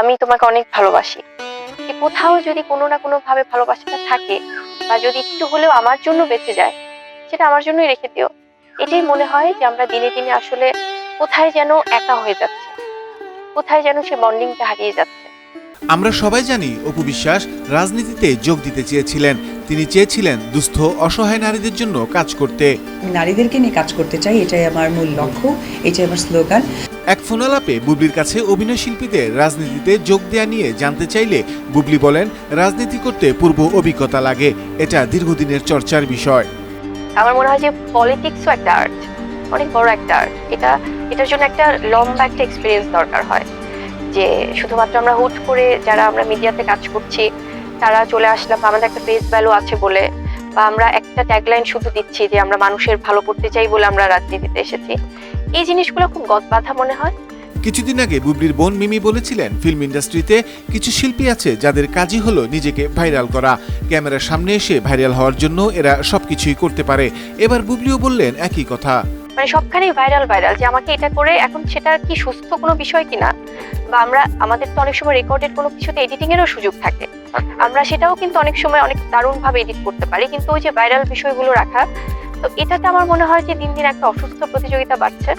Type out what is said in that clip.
আমি তোমাকে অনেক ভালোবাসি। কোথাও যদি কোনো না কোনো ভাবে ভালোবাসাটা থাকে বা যদি একটু হলেও আমার জন্য বেঁচে যায় সেটা আমার জন্যই রেখে দিও। এটাই মনে হয় যে আমরা দিনে দিনে আসলে কোথায় যেন একা হয়ে যাচ্ছে। কোথায় যেন সে বন্ডিংটা হারিয়ে যাচ্ছে। আমরা সবাই জানি অপু বিশ্বাস রাজনীতিতে যোগ দিতে চেয়েছিলেন। তিনি চেয়েছিলেন দুস্থ অসহায় নারীদের জন্য কাজ করতে। আমি নারীদেরকে নিয়ে কাজ করতে চাই এটাই আমার মূল লক্ষ্য এটাই আমার স্লোগান। এক ফোনালাপে বুবলির কাছে অভিনয় শিল্পীদের রাজনীতিতে যোগ দেয়া নিয়ে জানতে চাইলে বুবলি বলেন, রাজনীতি করতে পূর্ব অভিজ্ঞতা লাগে। এটা দীর্ঘদিনের চর্চার বিষয়। আমার মনে হয় যে পলিটিক্সও একটা আর্ট অনেক বড় একটা আর্ট এটা, এটার জন্য একটা লম্বা একটা এক্সপিরিয়েন্স দরকার হয়। যে শুধুমাত্র আমরা হুট করে যারা আমরা মিডিয়াতে কাজ করছি, তারা চলে আসলাম আমাদের একটা ফেস ভ্যালু আছে বলে, বা আমরা একটা ট্যাগলাইন শুধু দিচ্ছি যে আমরা মানুষের ভালো করতে চাই বলে আমরা রাজনীতিতে এসেছি। এই জিনিসগুলো খুব গদবাধা মনে হয়। কিছুদিন আগে বুবলির বোন মিমি বলেছিলেন ফিল্ম ইন্ডাস্ট্রিতে কিছু শিল্পী আছে যাদের কাজই হলো নিজেকে ভাইরাল করা। ক্যামেরার সামনে এসে ভাইরাল হওয়ার জন্য এরা সবকিছুই করতে পারে। এবার বুবলিও বললেন একই কথা। মানে সবখানেই ভাইরাল ভাইরাল যে আমাকে এটা করে এখন সেটা কি সুস্থ কোনো বিষয় কিনা? বা আমরা আমাদের তো অনেক সময় রেকর্ডেড কোনো কিছুতে এডিটিং এরও সুযোগ থাকে। আমরা সেটাও কিন্তু অনেক সময় অনেক দারুণভাবে এডিট করতে পারি। কিন্তু ওই যে ভাইরাল বিষয়গুলো রাখা তো এটাতে আমার মনে হয় যে দিন দিন একটা অসুস্থ প্রতিযোগিতা বাড়ছে।